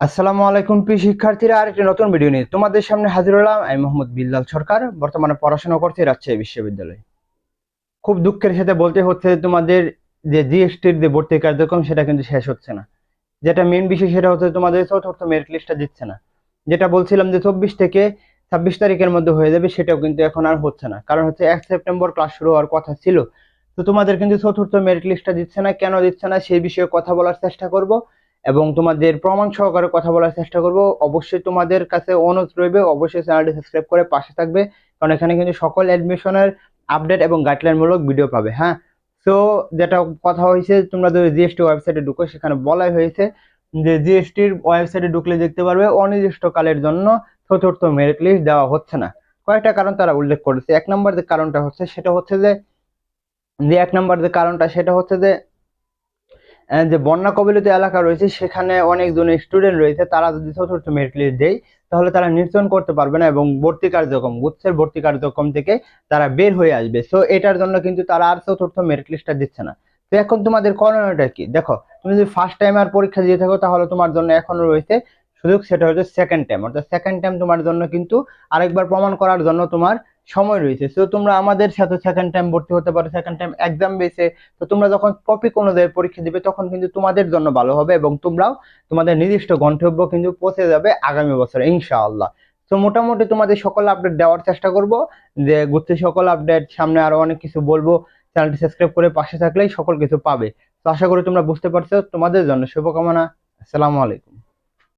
আসসালামু আলাইকুম, প্রিয় শিক্ষার্থীরা, আরেকটি নতুন ভিডিও নিয়ে তোমাদের সামনে হাজির হলাম। আমি মোহাম্মদ বিল্লাল সরকার, বর্তমানে পড়াশোনা করছি রাজশাহী বিশ্ববিদ্যালয়ে। খুব দুঃখের সাথে বলতে হচ্ছে তোমাদের যে জিএসটির যে ভর্তি কার্যক্রম, সেটা কিন্তু শেষ হচ্ছে না। যেটা মেন বিষয়, সেটা হচ্ছে তোমাদের চতুর্থ মেরিট লিস্টটা দিচ্ছে না। যেটা বলছিলাম যে চব্বিশ থেকে ছাব্বিশ তারিখের মধ্যে হয়ে যাবে, সেটাও কিন্তু এখন আর হচ্ছে না। কারণ হচ্ছে এক সেপ্টেম্বর ক্লাস শুরু হওয়ার কথা ছিল। তো তোমাদের কিন্তু চতুর্থ মেরিট লিস্টটা দিচ্ছে না, কেন দিচ্ছে না, সেই বিষয়ে কথা বলার চেষ্টা করব। এবং তোমাদের প্রমাণ সহকারে কথা বলার চেষ্টা করব। অবশ্যই তোমাদের কাছে অনুরোধ রইবে, অবশ্যই চ্যানেলটি সাবস্ক্রাইব করে পাশে থাকবে, কারণ এখানে কিন্তু সকল অ্যাডমিশনের আপডেট এবং গাইডলাইন মূলক ভিডিও পাবে হ্যাঁ? সো যেটা কথা হয়েছে, তোমরা যদি জিএসটি ওয়েবসাইটে ঢুকো, সেখানে বলাই হয়েছে যে জিএসটির ওয়েবসাইটে ঢুকলে দেখতে পারবে, অনির্দিষ্টকালের জন্য চতুর্থ মেরিট লিস্ট দেওয়া হচ্ছে না। কয়েকটা কারণ তারা উল্লেখ করেছে। এক নম্বর যে কারণটা হচ্ছে, সেটা হচ্ছে যে যে এক নম্বর যে কারণটা, সেটা হচ্ছে যে যে বন্যা কবলিত এলাকা রয়েছে, সেখানে অনেকজন স্টুডেন্ট রয়েছে, তারা যদি চতুর্থ মেরিট লিস্ট দেয়, তাহলে তারা নির্বাচন করতে পারবে না এবং ভর্তি কার্যক্রম, গুচ্ছের ভর্তি কার্যক্রম থেকে তারা বের হয়ে আসবে। সো এটার জন্য কিন্তু তারা আর চতুর্থ মেরিট লিস্টটা দিচ্ছে না। তো এখন তোমাদের করণীয়টা কি? দেখো, তুমি যদি ফার্স্ট টাইম আর পরীক্ষা দিয়ে থাকো, তাহলে তোমার জন্য এখনও রয়েছে সুযোগ, সেটা হচ্ছে সেকেন্ড টাইম অর্থাৎ সেকেন্ড টাইম তোমার জন্য কিন্তু আরেকবার প্রমাণ করার জন্য তোমার সময় রয়েছে। তো তোমরা আমাদের সাথে সেকেন্ড টাইম ভর্তি হতে পারো সেকেন্ড টাইম এক্সাম বেসে তো তোমরা যখন টপিক অনুযায়ী পরীক্ষা দিবে, তখন কিন্তু তোমাদের জন্য ভালো হবে এবং তোমরাও তোমাদের নির্দিষ্ট গন্তব্য কিন্তু পৌঁছে যাবে আগামী বছর, ইনশাআল্লাহ। তো মোটামুটি তোমাদের সকল আপডেট দেওয়ার চেষ্টা করব। যে ঘুরতে সকল আপডেট সামনে আরও অনেক কিছু বলব। চ্যানেলটি সাবস্ক্রাইব করে পাশে থাকলেই সকল কিছু পাবে। তো আশা করি তোমরা বুঝতে পারছ। তোমাদের জন্য শুভকামনা। আসসালামু আলাইকুম।